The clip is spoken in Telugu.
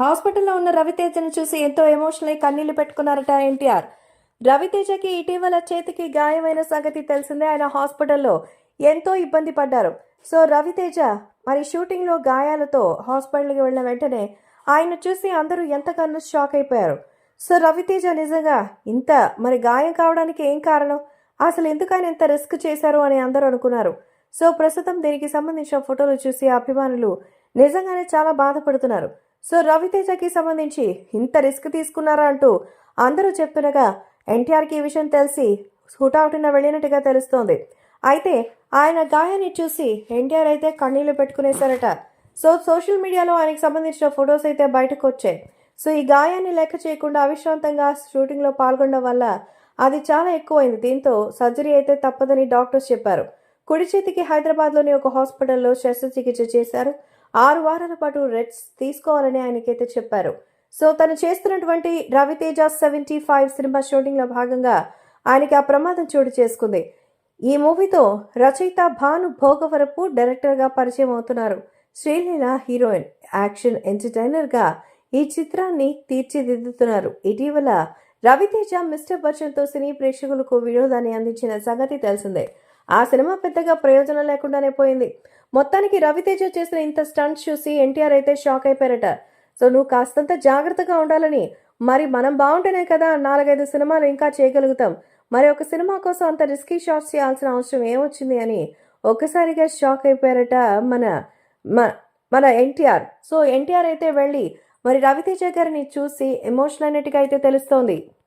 హాస్పిటల్లో ఉన్న రవితేజను చూసి ఎంతో ఎమోషనల్ అయి కన్నీళ్ళు పెట్టుకున్నారట ఎన్టీఆర్. రవితేజకి ఇటీవల చేతికి గాయమైన సంగతి తెలిసిందే. ఆయన హాస్పిటల్లో ఎంతో ఇబ్బంది పడ్డారు. సో రవితేజ మరి షూటింగ్లో గాయాలతో హాస్పిటల్కి వెళ్ళిన వెంటనే ఆయన చూసి అందరూ ఎంతగానో షాక్ అయిపోయారు. సో రవితేజ నిజంగా ఇంత మరి గాయం కావడానికి ఏం కారణం? అసలు ఎందుకు ఆయన ఇంత రిస్క్ చేశారు అని అందరూ అనుకున్నారు. సో ప్రస్తుతం దీనికి సంబంధించిన ఫోటోలు చూసి అభిమానులు నిజంగానే చాలా బాధపడుతున్నారు. సో రవితేజకి సంబంధించి ఇంత రిస్క్ తీసుకున్నారా అంటూ అందరూ చెప్తుండగా ఎన్టీఆర్కి ఈ విషయం తెలిసి హుటాహుటిన వెళ్ళినట్టుగా తెలుస్తోంది. అయితే ఆయన గాయాన్ని చూసి ఎన్టీఆర్ అయితే కన్నీళ్ళు పెట్టుకునేశారట. సో సోషల్ మీడియాలో ఆయనకు సంబంధించిన ఫొటోస్ అయితే బయటకు వచ్చాయి. సో ఈ గాయాన్ని లెక్క చేయకుండా అవిశ్రాంతంగా షూటింగ్లో పాల్గొనడం వల్ల అది చాలా ఎక్కువైంది. దీంతో సర్జరీ అయితే తప్పదని డాక్టర్స్ చెప్పారు. కుడి చేతికి హైదరాబాద్లోని ఒక హాస్పిటల్లో శస్త్రచికిత్స చేశారు. ఆరు వారాల పాటు రెట్స్ తీసుకోవాలని ఆయనకైతే చెప్పారు. సో తను చేస్తున్నటువంటి రవితేజ సెవెంటీ ఫైవ్ సినిమా షూటింగ్లో భాగంగా ఆయనకి ఆ ప్రమాదం చోటు చేసుకుంది. ఈ మూవీతో రచయిత భాను భోగవరపు డైరెక్టర్గా పరిచయం అవుతున్నారు. శ్రీలీల హీరోయిన్ యాక్షన్ ఎంటర్టైనర్గా ఈ చిత్రాన్ని తీర్చిదిద్దుతున్నారు. ఇటీవల రవితేజ మిస్టర్ బచ్చన్తో సినీ ప్రేక్షకులకు వినోదాన్ని అందించిన సంగతి తెలిసిందే. ఆ సినిమా పెద్దగా ప్రయోజనం లేకుండానే పోయింది. మొత్తానికి రవితేజ చేసిన ఇంత స్టంట్స్ చూసి ఎన్టీఆర్ అయితే షాక్ అయిపోయారట. సో నువ్వు కాస్తంత జాగ్రత్తగా ఉండాలని మరి మనం బాగుంటేనే కదా నాలుగైదు సినిమాలు ఇంకా చేయగలుగుతాం. మరి ఒక సినిమా కోసం అంత రిస్కీ షాట్స్ చేయాల్సిన అవసరం ఏమొచ్చింది అని ఒక్కసారిగా షాక్ అయిపోయారట మన మ- మన ఎన్టీఆర్. సో ఎన్టీఆర్ అయితే వెళ్ళి మరి రవితేజ గారిని చూసి ఎమోషనల్ అయినట్టుగా అయితే తెలుస్తోంది.